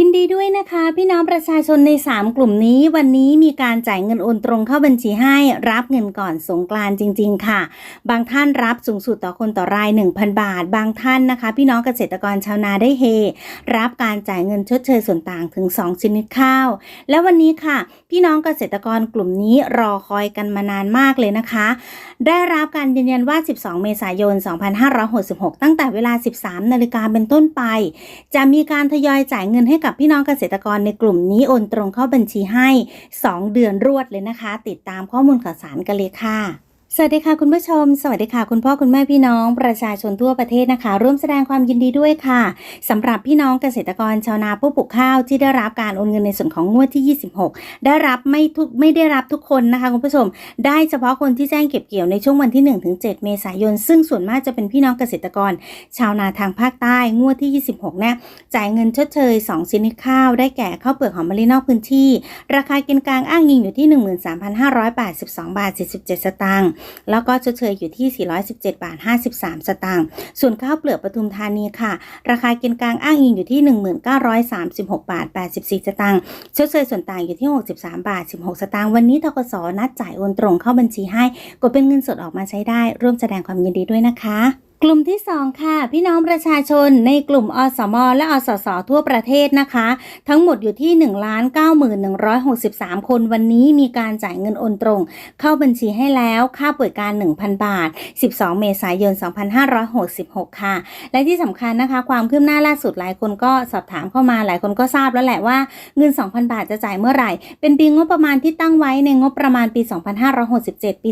ยินดีด้วยนะคะพี่น้องประชาชนใน 3 กลุ่มนี้ วันนี้มีการจ่ายเงินโอนตรงเข้าบัญชีให้รับเงินก่อนสงกรานจริง ๆ ค่ะ บางท่านรับสูงสุดต่อคนต่อราย 1,000 บาท บางท่านนะคะ พี่น้องเกษตรกรชาวนาได้เฮ รับการจ่ายเงินชดเชยส่วนต่างถึง 2 ชนิดข้าว และวันนี้ค่ะ พี่น้องเกษตรกรกลุ่มนี้รอคอยกันมานานมากเลยนะคะ ได้รับการยืนยันว่า 12 เมษายน 2566 ตั้งแต่เวลา 13 นาฬิกาเป็นต้นไป จะมีการทยอยจ่ายเงินให้กับพี่น้องเกษตรกรในกลุ่มนี้โอนตรงเข้าบัญชีให้ 2 เดือนรวดเลยนะคะ ติดตามข้อมูลข่าวสารกันเลยค่ะ สวัสดีค่ะคุณผู้ชม สวัสดีค่ะคุณพ่อคุณแม่พี่น้อง ประชาชนทั่วประเทศนะคะ ร่วมแสดงความยินดีด้วยค่ะสำหรับพี่น้องเกษตรกรชาวนาผู้ปลูกข้าวที่ได้รับการโอนเงินในส่วนของงวดที่ 26 ได้รับไม่ทุกไม่ได้รับทุกคนนะคะคุณผู้ชม ได้เฉพาะคนที่แจ้งเก็บเกี่ยวในช่วงวันที่1-7เมษายน ซึ่งส่วนมากจะเป็นพี่น้องเกษตรกร ชาวนาทางภาคใต้งวดที่ 26เนี่ยจ่ายเงินชดเชย2ชนิดข้าวได้แก่ข้าวเปลือกหอมมะลินอกพื้นที่ ราคากินกลางอ้างยิงอยู่ที่ 13,582 บาท 47 สตางค์แล้วก็ชดเชยอยู่ที่ 417 บาท 53 สตางค์ ส่วนข้าวเปลือกปทุมธานีค่ะ ราคากินกลางอ้างอิงอยู่ที่ 1936 บาท 84 สตางค์ ชดเชยส่วนต่างอยู่ที่ 63 บาท 16 สตางค์ วันนี้ทกสนัดจ่ายโอนตรงเข้าบัญชีให้ กดเป็นเงินสดออกมาใช้ได้ ร่วมแสดงความยินดีด้วยนะคะ กลุ่มที่ 2 ค่ะ พี่น้องประชาชนในกลุ่มอสม และอสส ทั่วประเทศนะคะ ทั้งหมดอยู่ที่ 1 9163 คนวันนี้มีการจ่ายเงินโอนตรง เข้าบัญชีให้แล้วค่าป่วยการ 1,000 บาท 12 เมษายน 2566 ค่ะ และที่สำคัญนะคะ ความคืบหน้าล่าสุดหลายคนก็สอบถามเข้ามาหลายคนก็ทราบแล้วแหละว่าเงิน 2,000 บาทจะจ่ายเมื่อไหร่ เป็นปีงบประมาณที่ตั้งไว้ในงบประมาณปี 2567 ปี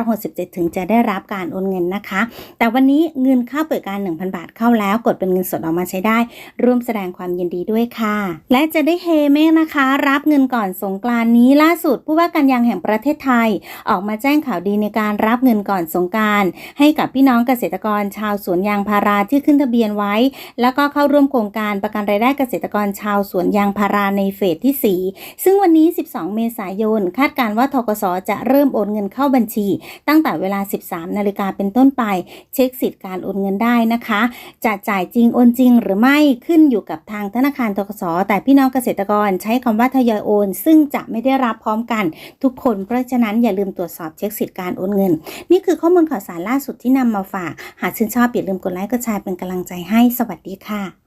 2567 ถึงจะได้รับการโอนเงินนะคะ แต่วันนี้เงินค่าเปิดการ 1,000 บาทเข้าแล้ว กดเป็นเงินสดออกมาใช้ได้ ร่วมแสดงความยินดีด้วยค่ะ และจะได้เฮเมฆนะคะ รับเงินก่อนสงกรานนี้ล่าสุดผู้ว่าการยางแห่งประเทศไทย ออกมาแจ้งข่าวดีในการรับเงินก่อนสงการให้กับพี่น้องเกษตรกรชาวสวนยางพาราที่ขึ้นทะเบียนไว้ แล้วก็เข้าร่วมโครงการประกันรายได้เกษตรกรชาวสวนยางพาราในเฟสที่ 4 ซึ่งวันนี้ 12 เมษายน คาดการณ์ว่าทกสจะเริ่มโอนเงินเข้าบัญชี ตั้งแต่เวลา 13 นาฬิกาเป็นต้นไป เช็คสิทธิการโอนเงินได้นะคะ จะจ่ายจริงโอนจริง หรือไม่ขึ้นอยู่กับทางธนาคารทกสแต่พี่น้องเกษตรกรใช้คำว่าทยอยโอน ซึ่งจะไม่ได้รับพร้อมกันทุกคน เพราะฉะนั้นอย่าลืมตรวจสอบเช็คสิทธิ์การโอนเงิน นี่คือข้อมูลข่าวสารล่าสุดที่นำมาฝาก หากชื่นชอบอย่าลืมกดไลค์กดแชร์เป็นกำลังใจให้สวัสดีค่ะ